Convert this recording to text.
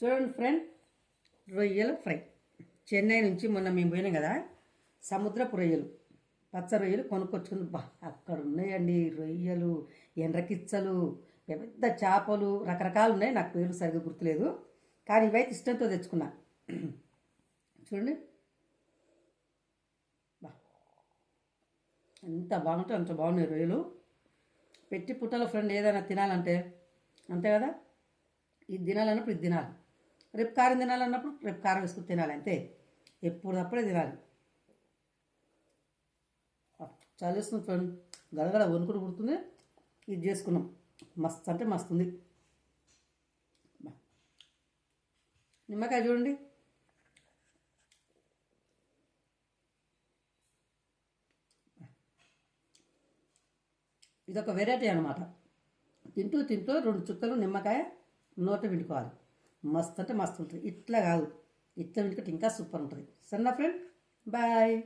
చూడండి ఫ్రెండ్ రొయ్యల ఫ్రై. చెన్నై నుంచి మొన్న మేము పోయినాం కదా సముద్రపు రొయ్యలు పచ్చ రొయ్యలు కొనుక్కొచ్చుకుని బా అక్కడ ఉన్నాయండి రొయ్యలు ఎండ్రకిచ్చలు పెద్ద చేపలు రకరకాలు ఉన్నాయి నాకు పేరు సరిగ్గా గుర్తులేదు కానీ ఇవైతే ఇష్టంతో తెచ్చుకున్నా. చూడండి. బా ఎంత బాగుంటే అంత బాగున్నాయి రొయ్యలు. పెట్టి పుట్టలో ఫ్రెండ్ ఏదైనా తినాలంటే అంతే కదా? ఇది తినాలన్నప్పుడు ఇది తినాలి రేపు కారం తినాలన్నప్పుడు రేపు కారం వేసుకుని తినాలి అంతే. ఎప్పుడు తప్పుడే తినాలి. చలిస్తుంది ఫ్రెండ్ గడగడ వణుకుడు పుడుతుంది ఇది చేసుకున్నాం. మస్తు అంటే మస్తుంది నిమ్మకాయ చూడండి. ఇదొక వెరైటీ అనమాట తింటూ తింటూ రెండు చుక్కలు నిమ్మకాయ నోట విండుకోవాలి మస్తు అంటే మస్తు ఉంటుంది. ఇట్లా కాదు. ఇట్లా వింటుకుంటే ఇంకా సూపర్ ఉంటుంది. సరేనా ఫ్రెండ్ బాయ్